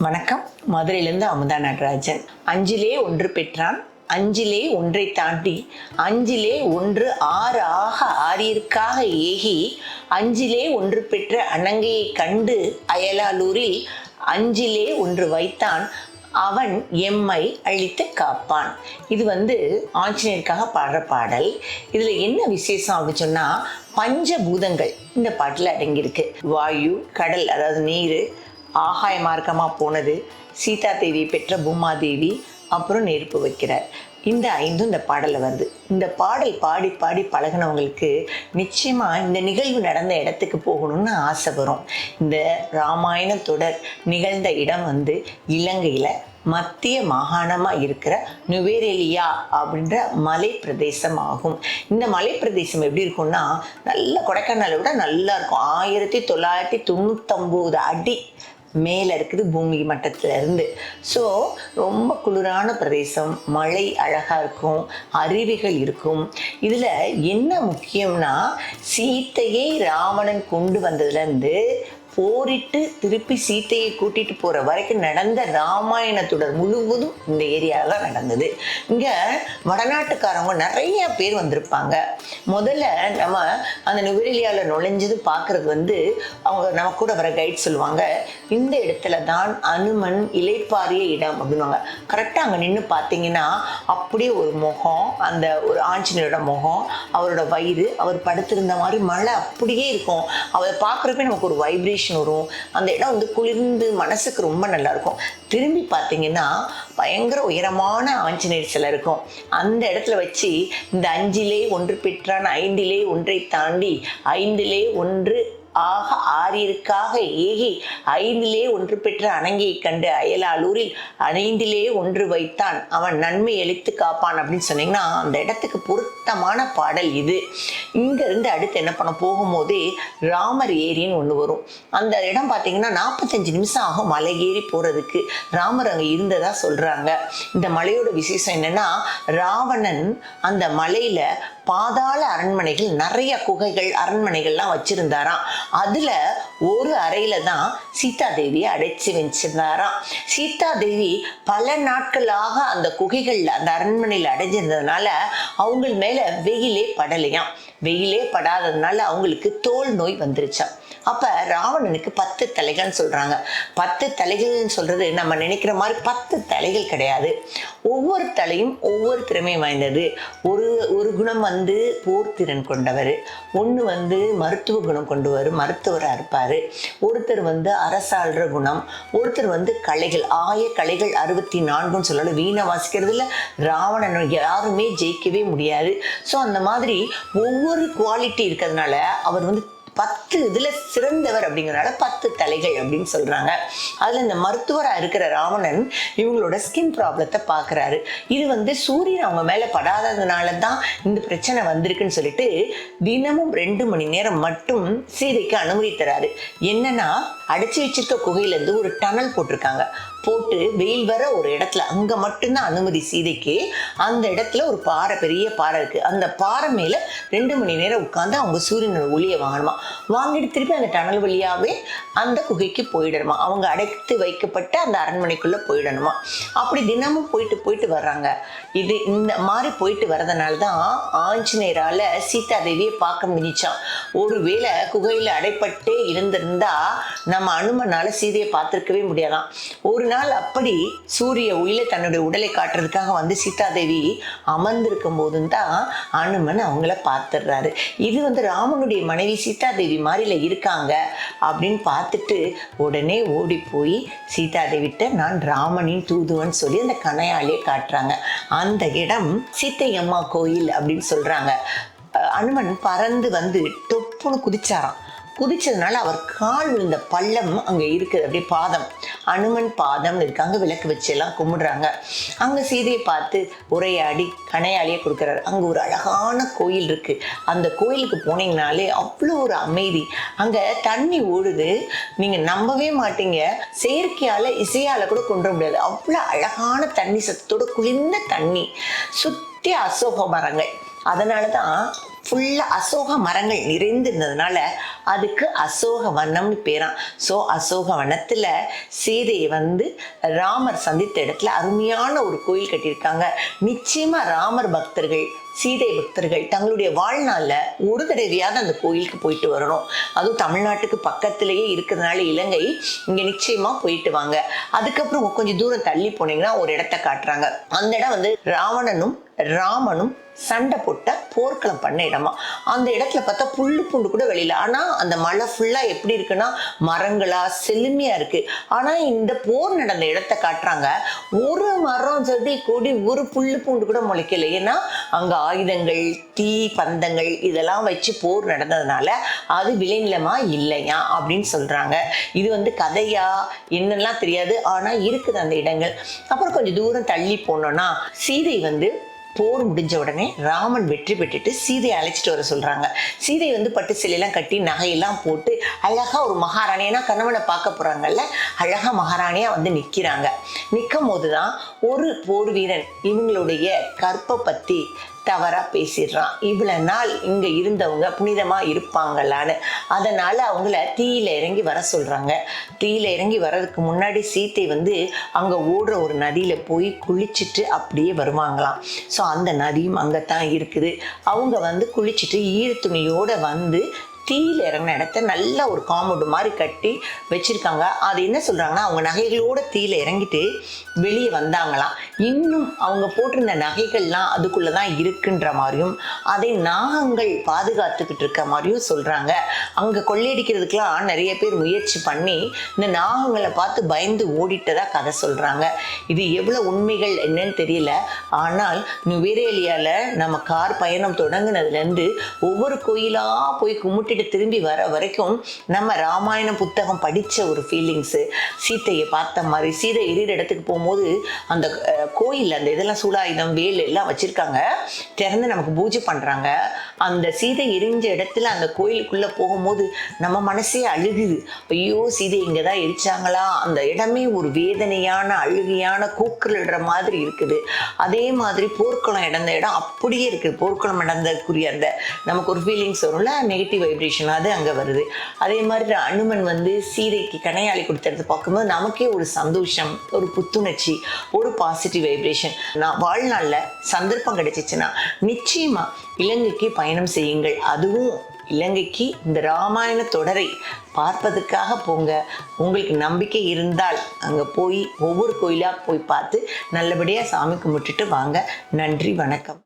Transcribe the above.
வணக்கம். மதுரையிலேருந்து அமுதா நடராஜன். அஞ்சிலே ஒன்று பெற்றான். அஞ்சிலே ஒன்றை தாண்டி அஞ்சிலே ஒன்று ஆறு ஆக ஆறிற்காக ஏகி அஞ்சிலே ஒன்று பெற்ற அணங்கையை கண்டு அயலாலூரில் அஞ்சிலே ஒன்று வைத்தான். அவன் எம்மை அழித்து காப்பான். இது வந்து ஆஞ்சநேயருக்காக பாடுற பாடல். இதில் என்ன விசேஷம் அப்படின்னு சொன்னால் பஞ்சபூதங்கள் இந்த பாட்டில் அடங்கியிருக்கு. வாயு கடல் அதாவது நீர் ஆகாய மார்க்கமாக போனது சீதா தேவி பெற்ற பூமாதேவி அப்புறம் நெருப்பு வைக்கிறார். இந்த ஐந்தும் இந்த பாடலில் வருது. இந்த பாடல் பாடி பாடி பழகினவங்களுக்கு நிச்சயமாக இந்த நிகழ்வு நடந்த இடத்துக்கு போகணும்னு ஆசை வரும். இந்த ராமாயண தொடர் நிகழ்ந்த இடம் வந்து இலங்கையில் மத்திய மாகாணமாக இருக்கிற நுவேரெலியா அப்படின்ற மலை பிரதேசம் ஆகும் இந்த மலை பிரதேசம் எப்படி இருக்கும்னா நல்ல கொடைக்கானலை விட நல்லா இருக்கும். ஆயிரத்தி தொள்ளாயிரத்தி தொண்ணூத்தொம்போது அடி மேலே இருக்குது பூமி மட்டத்துல இருந்து. ஸோ ரொம்ப குளிரான பிரதேசம் மழை அழகாக இருக்கும் அருவிகள் இருக்கும். இதில் என்ன முக்கியம்னா சீத்தையை ராவணன் கொண்டு வந்ததுலேருந்து போரிட்டு திருப்பி சீத்தையை கூட்டிட்டு போற வரைக்கும் நடந்த ராமாயண தொடர் முழுவதும் இந்த ஏரியாவில் தான் நடந்தது. இங்க வடநாட்டுக்காரவங்க நிறைய பேர் வந்திருப்பாங்க. முதல்ல நம்ம அந்த நுவரெலியாவில் நுழைஞ்சது பார்க்கறது வந்து அவங்க நம்ம கூட வர கைட் சொல்லுவாங்க இந்த இடத்துல தான் அனுமன் இலைப்பாரிய இடம் அப்படின்வாங்க கரெக்டாக அங்கே நின்று பார்த்தீங்கன்னா அப்படியே ஒரு முகம் அந்த ஒரு ஆஞ்சநேயரோட முகம் அவரோட வயிறு அவர் படுத்திருந்த மாதிரி மழை அப்படியே இருக்கும். அவரை பார்க்குறப்ப நமக்கு ஒரு வைப்ரேஷன் வரும். அந்த இடம் வந்து குளிர்ந்து மனசுக்கு ரொம்ப நல்லா இருக்கும் திரும்பி பார்த்தீங்கன்னா பயங்கர உயரமான ஆஞ்சநேயர் சிலை இருக்கும். அந்த இடத்துல வச்சு இந்த அஞ்சிலே ஒன்று பெற்றான் ஐந்திலே ஒன்றை தாண்டி ஐந்திலே ஒன்று ஆக ஆறிற்காக ஏகி ஐந்திலே ஒன்று பெற்ற அணங்கியை கண்டு அயலாலூரில் ஐந்திலே ஒன்று வைத்தான். அவன் நன்மை எழுத்து காப்பான் அப்படின்னு சொன்னீங்கன்னா அந்த இடத்துக்கு பொருத்தமான பாடல் இது. இங்கேருந்து அடுத்து என்ன பண்ண போகும்போது ராமர் ஏரின்னு ஒன்று வரும். அந்த இடம் பார்த்தீங்கன்னா நாற்பத்தஞ்சு நிமிஷம் ஆகும் மலை ஏறி போகிறதுக்கு ராமர் அங்கே இருந்ததா சொல்கிறாங்க இந்த மலையோட விசேஷம் என்னன்னா ராவணன் அந்த மலையில் பாதாள அரண்மனைகள் நிறைய குகைகள் அரண்மனைகள்லாம் வச்சிருந்தாராம். அதுல ஒரு அறையில தான் சீதா தேவியை அடைச்சி வச்சிருந்தாராம். சீதா தேவி பல நாட்களாக அந்த குகைகள்ல அந்த அரண்மனையில் அடைஞ்சிருந்ததுனால அவங்க மேல வெயிலே படலையாம். வெயிலே படாததுனால அவங்களுக்கு தோல் நோய் வந்துருச்சான் அப்ப ராவணனுக்கு பத்து தலைகள்னு சொல்றாங்க. பத்து தலைகள்னு சொல்றது நம்ம நினைக்கிற மாதிரி பத்து தலைகள் கிடையாது. ஒவ்வொரு தலையும் ஒவ்வொரு திறமை வாய்ந்தது. ஒரு ஒரு குணம் வந்து போர்த்திறன் கொண்டவர். ஒன்று வந்து மருத்துவ குணம் கொண்டவர் மருத்துவராக இருப்பார். ஒருத்தர் வந்து அரசாள்ற குணம். ஒருத்தர் வந்து கலைகள். ஆய கலைகள் அறுபத்தி நான்குன்னு சொல்லலாம் வீணை வாசிக்கிறதுல ராவணன் யாருமே ஜெயிக்கவே முடியாது. ஸோ அந்த மாதிரி ஒவ்வொரு குவாலிட்டி இருக்கிறதுனால அவர் வந்து பத்து இதில் சிறந்தவர் அப்படிங்கிறனால பத்து தலைகள் அப்படின்னு சொல்கிறாங்க அதில் இந்த மருத்துவராக இருக்கிற ராவணன் இவங்களோட ஸ்கின் ப்ராப்ளத்தை பார்க்குறாரு இது வந்து சூரியன் அவங்க மேலே படாததுனால தான் இந்த பிரச்சனை வந்திருக்குன்னு சொல்லிட்டு தினமும் ரெண்டு மணி நேரம் மட்டும் சீதைக்கு அனுமதி தராரு. என்னன்னா அடைச்சி வச்சிருக்க குகையிலேருந்து ஒரு டனல் போட்டிருக்காங்க. போட்டு வெயில் வர ஒரு இடத்துல அங்கே மட்டும்தான் அனுமதி சீதைக்கு அந்த இடத்துல ஒரு பாறை பெரிய பாறை இருக்குது அந்த பாறை மேலே ரெண்டு மணி நேரம் உட்காந்து அவங்க சூரியனோட ஒளியை வாங்கணுமா? வாங்கிட்டு திருப்பி அந்த டனல் வழியாகவே அந்த குகைக்கு போயிடணுமா? அவங்க அடைத்து வைக்கப்பட்ட அந்த அரண்மனைக்குள்ளே போயிடணுமா? அப்படி தினமும் போயிட்டு போயிட்டு வர்றாங்க. இது இந்த மாதிரி போயிட்டு வரதுனால தான் ஆஞ்சநேயரால் சீதா தேவியை பார்க்க முடிஞ்சான் ஒருவேளை குகையில் அடைப்பட்டே இருந்திருந்தா நம்ம அனுமனால சீதையை பார்த்துருக்கவே முடியலாம் ஒரு நாள் அப்படி சூரிய ஒளியில தன்னுடைய உடலை காட்டுறதுக்காக வந்து சீதாதேவி அமர்ந்திருக்கும் போதும் தான் அனுமன் அவங்கள பார்த்துடுறாரு. இது வந்து ராமனுடைய மனைவி சீதாதேவி மாதிரில இருக்காங்க அப்படின்னு பார்த்துட்டு உடனே ஓடி போய் சீதாதேவிட்ட நான் ராமனின் தூதுவன் சொல்லி அந்த கனையாலே காட்டுறாங்க. அந்த இடம் சீத்தை அம்மா கோயில் அப்படின்னு சொல்கிறாங்க அனுமன் பறந்து வந்து தொப்புன்னு குதிச்சாராம். குதிச்சதுனால அவர் கால் விழுந்த பள்ளம் அங்கே இருக்குது அப்படியே பாதம். அனுமன் பாதம்னு இருக்காங்க விளக்கு வச்சு எல்லாம் கும்பிடுறாங்க. அங்கே சீதையை பார்த்து உரையாடி கணையாளியை கொடுக்குறாரு. அங்கே ஒரு அழகான கோயில் இருக்கு. அந்த கோயிலுக்கு போனீங்கனாலே அவ்வளோ ஒரு அமைதி. அங்கே தண்ணி ஓடுது. நீங்கள் நம்பவே மாட்டீங்க. செயற்கையால் இசையால் கூட கொண்டு வர முடியாது. அவ்வளோ அழகான தண்ணி சத்தோட குளிர்ந்த தண்ணி. சுற்றி அசோக மரங்கள். அதனால தான் ஃபுல்லாக அசோக மரங்கள் நிறைந்திருந்ததுனால அதுக்கு அசோக வனம்னு பேரான் ஸோ அசோக வனத்தில் சீதையை வந்து ராமர் சந்தித்த இடத்துல அருமையான ஒரு கோயில் கட்டியிருக்காங்க. நிச்சயமாக ராமர் பக்தர்கள் சீதை பக்தர்கள் தங்களுடைய வாழ்நாளில் ஒரு தடவையாவது அந்த கோயிலுக்கு போயிட்டு வரணும். அதுவும் தமிழ்நாட்டுக்கு பக்கத்திலேயே இருக்கிறதுனால இலங்கை இங்கே நிச்சயமாக போயிட்டு வாங்க. அதுக்கப்புறம் கொஞ்சம் தூரம் தள்ளி போனீங்கன்னா ஒரு இடத்த காட்டுறாங்க. அந்த இடம் வந்து ராவணனும் ராமனும் சண்டை போட்ட போர்க்களம் பண்ண இடமா அந்த இடத்துல பார்த்தா புல்லு பூண்டு கூட வெளியில. ஆனால் அந்த மலை ஃபுல்லாக எப்படி இருக்குன்னா மரங்களா செழுமையா இருக்கு. ஆனால் இந்த போர் நடந்த இடத்த காட்டுறாங்க. ஒரு மரம் செடி கொடி ஒரு புல்லு பூண்டு கூட முளைக்கல. ஏன்னா அங்கே ஆயுதங்கள் தீ பந்தங்கள் இதெல்லாம் வச்சு போர் நடந்ததுனால அது விளைநிலமா இல்லையா அப்படின்னு சொல்றாங்க. இது வந்து கதையா? என்னெல்லாம் தெரியாது. ஆனால் இருக்குது அந்த இடங்கள். அப்புறம் கொஞ்சம் தூரம் தள்ளி போனோம்னா சீதை வந்து போர் முடிஞ்ச உடனே ராமன் வெற்றி பெற்றுட்டு சீதையை அழைச்சிட்டு வர சொல்றாங்க. சீதை வந்து பட்டு சிலையெல்லாம் கட்டி நகையெல்லாம் போட்டு அழகா ஒரு மகாராணியா கணவனை பார்க்க போறாங்கல்ல அழகா மகாராணியா வந்து நிக்கிறாங்க. நிற்கும் போதுதான் ஒரு போர் வீரன் இவங்களுடைய கற்பை பத்தி தவறா பேசிடுறான். இவ்வளவு நாள் இங்க இருந்தவங்க புனிதமா இருப்பாங்களான்னு. அதனால அவங்கள தீயில இறங்கி வர சொல்றாங்க. தீயில இறங்கி வர்றதுக்கு முன்னாடி சீத்தை வந்து அங்க ஓடுற ஒரு நதியில போய் குளிச்சுட்டு அப்படியே வருவாங்களாம். ஸோ அந்த நதியும் அங்கத்தான் இருக்குது. அவங்க வந்து குளிச்சுட்டு ஈரத்துணியோட வந்து தீயில இறங்கின இடத்த நல்ல ஒரு காம்பவுண்டு மாதிரி கட்டி வச்சிருக்காங்க. அது என்ன சொல்றாங்கன்னா அவங்க நகைகளோட தீயில இறங்கிட்டு வெளியே வந்தாங்களாம். இன்னும் அவங்க போட்டிருந்த நகைகள்லாம் அதுக்குள்ள தான் இருக்குன்ற மாதிரியும் அதை நாகங்கள் பாதுகாத்துக்கிட்டு இருக்க மாதிரியும் சொல்றாங்க. அங்கே கொள்ளையடிக்கிறதுக்கெலாம் நிறைய பேர் முயற்சி பண்ணி இந்த நாகங்களை பார்த்து பயந்து ஓடிட்டதா கதை சொல்றாங்க. இது எவ்வளவு உண்மைகள் என்னன்னு தெரியல. ஆனால் நுவேரேலியாவில் நம்ம கார் பயணம் தொடங்கினதுலேருந்து ஒவ்வொரு கோயிலா போய் கும்பிட்டு வீடு திரும்பி வர வரைக்கும் நம்ம ராமாயண புத்தகம் படிச்ச ஒரு ஃபீலிங்ஸு சீத்தையை பார்த்த மாதிரி சீதை எரியிற இடத்துக்கு போகும்போது அந்த கோயில் அந்த இதெல்லாம் சூடாயுதம் வேல் எல்லாம் வச்சிருக்காங்க. திறந்து நமக்கு பூஜை பண்றாங்க. அந்த சீதை எரிஞ்ச இடத்துல அந்த கோயிலுக்குள்ள போகும்போது நம்ம மனசே அழுகுது. ஐயோ சீதை இங்கே தான் எரிச்சாங்களா? அந்த இடமே ஒரு வேதனையான அழுகையான கூக்குரல்ற மாதிரி இருக்குது. அதே மாதிரி போர்க்குளம் இடந்த இடம் அப்படியே இருக்குது. போர்க்குளம் இடந்தக்குரிய அந்த நமக்கு ஒரு ஃபீலிங்ஸ் வரும்ல? நெகட்டிவ் வைப்ரேஷன் அது அங்கே வருது. அதே மாதிரி அனுமன் வந்து சீதைக்கு கனையாளி கொடுத்துறது பார்க்கும்போது நமக்கே ஒரு சந்தோஷம் ஒரு புத்துணர்ச்சி ஒரு பாசிட்டிவ் வைப்ரேஷன் நான் வாழ்நாளில் சந்தர்ப்பம் கிடைச்சிச்சுன்னா நிச்சயமா இலங்கைக்கு பயணம் செய்யுங்கள். அதுவும் இலங்கைக்கு இந்த ராமாயண தொடரை பார்ப்பதற்காக போங்க. உங்களுக்கு நம்பிக்கை இருந்தால் அங்கே போய் ஒவ்வொரு கோயிலாக போய் பார்த்து நல்லபடியாக சாமி கும்பிட்டுட்டு வாங்க. நன்றி வணக்கம்.